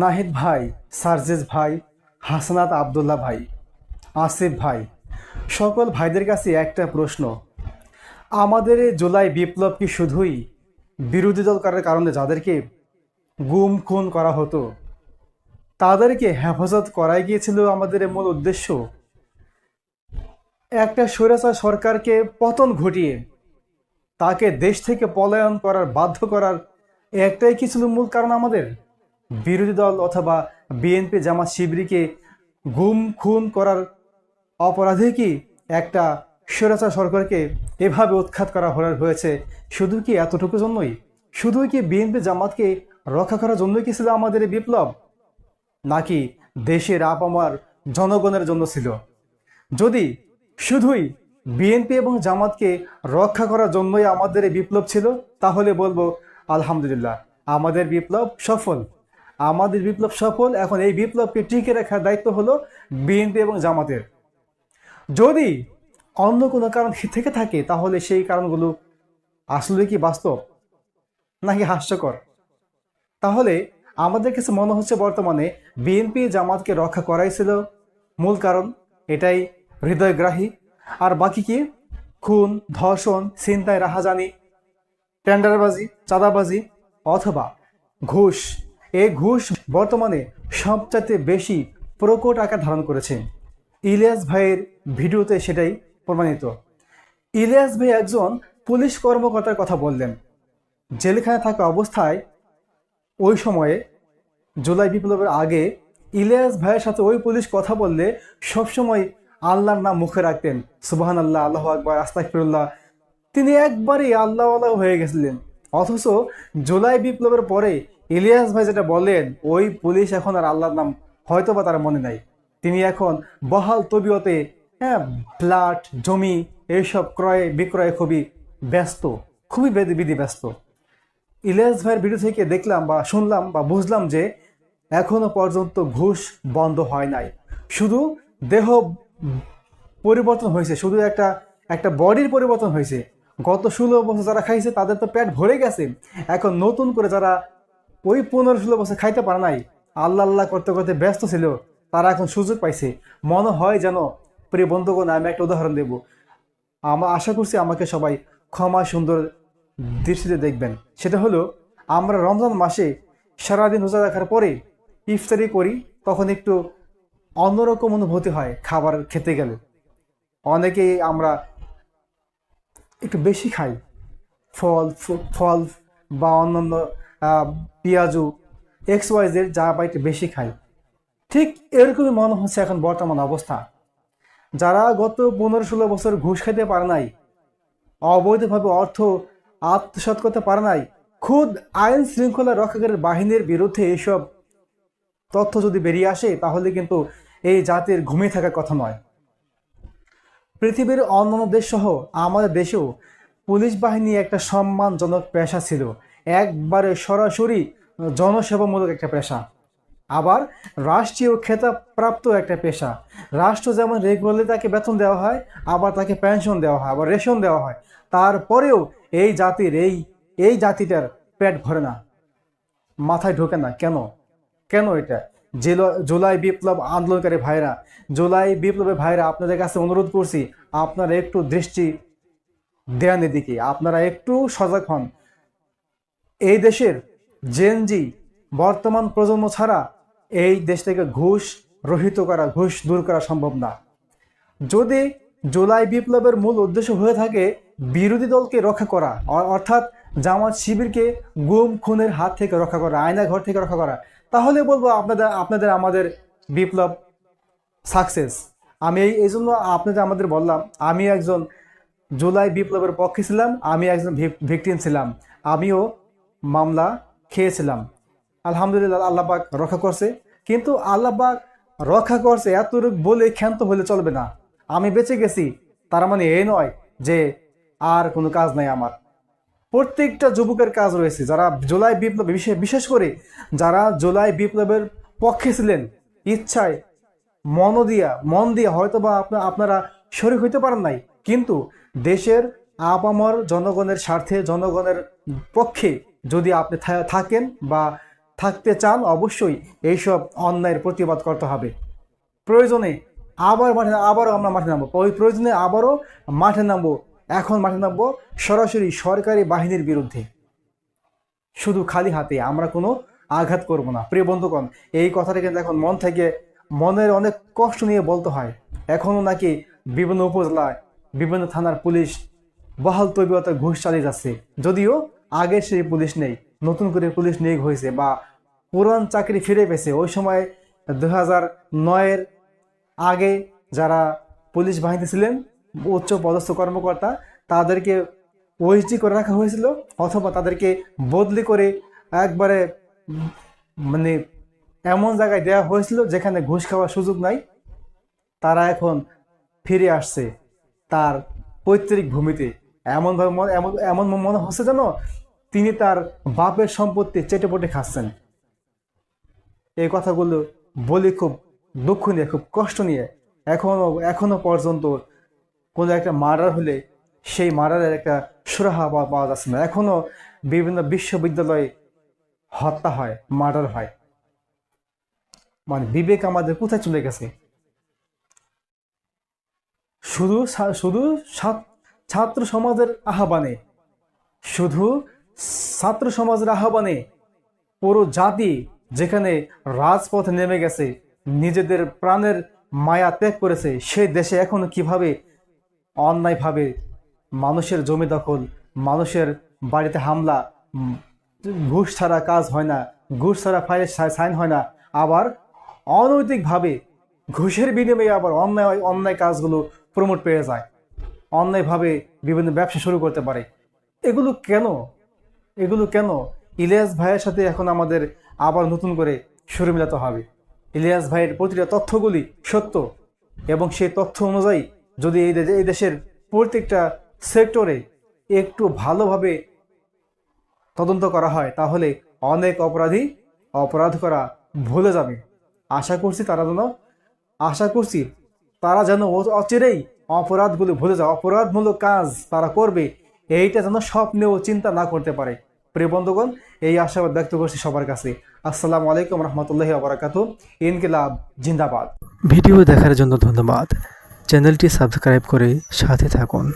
নাহিদ ভাই, সার্জেস ভাই, হাসনাত আবদুল্লাহ ভাই, আসিফ ভাই। সকল ভাইদের কাছে একটা প্রশ্ন। আমাদের জুলাই বিপ্লব কি শুধুই বিরোধী দল করার কারণে যাদেরকে গুম খুন করা হতো, তাদেরকে হেফাজত করাই গিয়েছিল আমাদের মূল উদ্দেশ্য? একটা স্বৈরাচার সরকারকে পতন ঘটিয়ে তাকে দেশ থেকে পলায়ন করার, বাধ্য করার একটাই কি ছিল মূল কারণ আমাদের? বিরোধী দল অথবা বিএনপি জামাত শিবিরকে গুম, খুন করার অপরাধে কি একটা স্বৈরাচার সরকারকে এভাবে উৎখাত করা হয়ে- হয়েছে? শুধু কি এতটুকু জন্যই? শুধুই কি বিএনপি জামাতকে রক্ষা করার জন্যই কি ছিল আমাদের এই বিপ্লব? নাকি দেশের আপামার জনগণের জন্য ছিল? যদি শুধুই বিএনপি এবং জামাতকে রক্ষা করার জন্যই আমাদের এই বিপ্লব ছিল, তাহলে বলব আলহামদুলিল্লাহ, আমাদের বিপ্লব সফল। আমাদের বিপ্লব সফল, এখন এই বিপ্লবকে টিকে রাখার দায়িত্ব হলো বিএনপি এবং জামাতের। যদি অন্য কোনো কারণ থেকে থাকে, তাহলে সেই কারণগুলো আসলে কি বাস্তব নাকি হাস্যকর? তাহলে আমাদের কাছে মনে হচ্ছে বর্তমানে বিএনপি জামাতকে রক্ষা করাই ছিল মূল কারণ, এটাই হৃদয়গ্রাহী। আর বাকি কি? খুন, ধর্ষণ, ছিনতাই, রাহাজানি, টেন্ডারবাজি, চাঁদাবাজি অথবা ঘুষ। এই ঘুষ বর্তমানে সবচাইতে বেশি প্রকট আকার ধারণ করেছে। ইলিয়াস ভাইয়ের ভিডিওতে সেটাই প্রমাণিত। ইলিয়াস ভাই একজন পুলিশ কর্মকর্তার কথা বললেন। জেলখানে থাকা অবস্থায় ওই সময়ে, জুলাই বিপ্লবের আগে, ইলিয়াস ভাইয়ের সাথে ওই পুলিশ কথা বললে সবসময় আল্লাহর নাম মুখে রাখতেন। সুবাহান আল্লাহ আল্লাহ আকবর আস্তাকফিরুল্লাহ তিনি একবারই আল্লাহ আল্লাহ হয়ে গেছিলেন। অথচ জুলাই বিপ্লবের পরে ইলিয়াস ভাই যেটা বললেন, ওই পুলিশ এখন আর আল্লাহর নাম হয়তো বা তার মনে নাই। তিনি এখন বহাল তবিয়তে হ্যাঁ ফ্ল্যাট, জমি এইসব ক্রয় বিক্রয়ে খুবই ব্যস্ত, খুবই বিধি ব্যস্ত। ইলিয়াস ভাইয়ের ভিডিও থেকে দেখলাম বা শুনলাম বা বুঝলাম যে এখনও পর্যন্ত ঘুষ বন্ধ হয় নাই। শুধু দেহ পরিবর্তন হয়েছে, শুধু একটা একটা বডির পরিবর্তন হয়েছে। গত ষোলো বছর যারা খাইছে, তাদের তো পেট ভরে গেছে। এখন নতুন করে যারা ওই পনেরো ষোলো বছর খাইতে পারে নাই। আল্লাহ আল্লাহ করতে করতে ব্যস্ত ছিল, তারা এখন সুযোগ পাইছে। মনে হয় যেন, প্রিয় বন্ধুগণ, আমি একটা উদাহরণ দেব। আমা আশা করছি আমাকে সবাই ক্ষমা সুন্দর দৃষ্টিতে দেখবেন। সেটা হলো, আমরা রমজান মাসে সারাদিন রোজা রাখার পরে ইফতারি করি, তখন একটু অন্যরকম অনুভূতি হয় খাবার খেতে গেলে। অনেকেই আমরা একটু বেশি খাই। ফল ফল বা অন্যান্য পেঁয়াজু এক্স ওয়াইজের যা বা একটু বেশি খাই ঠিক এরকমই মনে হচ্ছে এখন বর্তমান অবস্থা। যারা গত পনেরো ষোলো বছর ঘুষ খেতে পারে নাই, অবৈধভাবে অর্থ আত্মসাৎ করতে পারে নাই, খুদ আইন শৃঙ্খলা রক্ষাকারী বাহিনীর বিরুদ্ধে এইসব তথ্য যদি বেরিয়ে আসে, তাহলে কিন্তু এই জাতির ঘুমিয়ে থাকার কথা নয়। পৃথিবীর অন্যান্য দেশ সহ আমাদের দেশেও পুলিশ বাহিনী একটা সম্মানজনক পেশা ছিল। একবারে সরাসরি জনসেবামূলক একটা পেশা। আবার রাষ্ট্রীয় খেতাবপ্রাপ্ত একটা পেশা। রাষ্ট্র যেমন রেগুলারলি তাকে বেতন দেওয়া হয়, আবার তাকে পেনশন দেওয়া হয়, আবার রেশন দেওয়া হয়। তারপরেও এই জাতির, এই এই জাতিটার পেট ভরে না। মাথায় ঢোকে না। কেন? কেন এটা? জেল- জুলাই বিপ্লব আন্দোলনকারী ভাইরা, জুলাই বিপ্লবের ভাইরা আপনাদের কাছে অনুরোধ করছি, আপনারা একটু দৃষ্টি দেন এদিকে। আপনারা একটু সজাগ হন। এই দেশের জেনজি বর্তমান প্রজন্ম ছাড়া এই দেশ থেকে ঘুষ রহিত করা, ঘুষ দূর করা সম্ভব না। যদি জুলাই বিপ্লবের মূল উদ্দেশ্য হয়ে থাকে বিরোধী দলকে রক্ষা করা অর্থাৎ জামাত শিবিরকে গুম, খুনের হাত থেকে রক্ষা করা আয়না ঘর থেকে রক্ষা করা, তাহলে বলব আপনাদের আপনাদের আমাদের বিপ্লব সাকসেস। আমি এই এই জন্য আপনাদের, আমাদের বললাম, আমি একজন জুলাই বিপ্লবের পক্ষে ছিলাম, আমি একজন ভিকটিম ছিলাম। আমিও মামলা খেয়েছিলাম। আলহামদুলিল্লাহ আল্লাহবাক রক্ষা করছে। কিন্তু আল্লাহবাক রক্ষা করছে এতটুকু বলে ক্ষান্ত হলে চলবে না। আমি বেঁচে গেছি, তার মানে এই নয় যে আর কোনো কাজ নাই আমার। প্রত্যেকটা যুবকের কাজ রয়েছে। যারা জুলাই বিপ্লব বিশেষ করে যারা জুলাই বিপ্লবের পক্ষে ছিলেন, ইচ্ছায় মন দিয়া, মন দিয়ে হয়তো বা আপনার শরীর হইতে পারেন নাই। কিন্তু দেশের আপামর জনগণের স্বার্থে, জনগণের পক্ষে যদি আপনি থাকেন বা থাকতে চান, অবশ্যই এইসব অন্যায়ের প্রতিবাদ করতে হবে। প্রয়োজনে আবার মাঠে, আবারও আমরা মাঠে নামবো। ওই প্রয়োজনে আবারও মাঠে নামবো। এখন মাঠে নামবো সরাসরি সরকারি বাহিনীর বিরুদ্ধে। শুধু খালি হাতে আমরা কোনো আঘাত করব না। প্রিয় বন্ধুগণ, এই কথাটা কিন্তু এখন মন থেকে মনের অনেক কষ্ট নিয়ে বলতে হয়। এখনও নাকি বিভিন্ন উপজেলায়, বিভিন্ন থানার পুলিশ বহাল তবিয়তা ঘুষ চালিয়ে যাচ্ছে। যদিও আগে সেই পুলিশ নেই, নতুন করে পুলিশ নিয়োগ হয়েছে বা পুরান চাকরি ফিরে পেয়েছে, ওই সময় দু হাজার নয়ের আগে যারা পুলিশ বাহিনীতে ছিলেন, উচ্চ পদস্থ কর্মকর্তা, তাদেরকে ওএসডি করে রাখা হয়েছিল অথবা তাদেরকে বদলি করে একবারে মানে এমন জায়গায় দেওয়া হয়েছিল যেখানে ঘুষ খাওয়ার সুযোগ নাই। তারা এখন ফিরে আসছে তার পৈতৃক ভূমিতে। এমনভাবে মনে- এমন এমন মনে হচ্ছে যেন তিনি তার বাপের সম্পত্তি চেটেপটে খাচ্ছেন। এই কথাগুলো বলি খুব দুঃখ নিয়ে, খুব কষ্ট নিয়ে এখনও এখনও পর্যন্ত কোনো একটা মার্ডার হলে সেই মার্ডারের একটা সুরাহা পাওয়া যাচ্ছে না। এখনও বিভিন্ন বিশ্ববিদ্যালয়ে হত্যা হয়, মার্ডার হয়। মানে বিবেক আমাদের কোথায় চলে গেছে? শুধু শুধু ছাত্র সমাজের আহ্বানে। শুধু ছাত্র সমাজের আহ্বানে পুরো জাতি যেখানে রাজপথে নেমে গেছে, নিজেদের প্রাণের মায়া ত্যাগ করেছে সেই দেশে এখনও কীভাবে অন্যায়ভাবে মানুষের জমি দখল, মানুষের বাড়িতে হামলা ঘুষ ছাড়া কাজ হয় না, ঘুষ ছাড়া ফাইলে সাইন হয় না, আবার অনৈতিকভাবে ঘুষের বিনিময়ে আবার অন্যায় অন্যায় কাজগুলো প্রমোট পেয়ে যায়, অন্যায়ভাবে বিভিন্ন ব্যবসা শুরু করতে পারে। এগুলো কেন এগুলো কেন? ইলিয়াস ভাইয়ের সাথে এখন আমাদের আবার নতুন করে সুরে মিলাতে হবে। ইলিয়াস ভাইয়ের প্রতিটা তথ্যগুলি সত্য এবং সেই তথ্য অনুযায়ী যদি এই এই দেশের প্রত্যেকটা সেক্টরে একটু ভালোভাবে তদন্ত করা হয়, তাহলে অনেক অপরাধী অপরাধ করা ভুলে যাবে। আশা করছি তারা যেন আশা করছি তারা যেন অচিরেই অপরাধগুলো ভুলে যায়। অপরাধমূলক কাজ তারা করবে এইটা যেন স্বপ্নেও চিন্তা না করতে পারে। প্রিয় বন্ধুগণ, এই আশাবাদ ব্যক্ত করছি সবার কাছে। আসসালামু আলাইকুম রহমতুল্লাহ আবরাকাত ইনকিলাব জিন্দাবাদ। ভিডিও দেখার জন্য ধন্যবাদ। চ্যানেলটি সাবস্ক্রাইব করে সাথে থাকুন।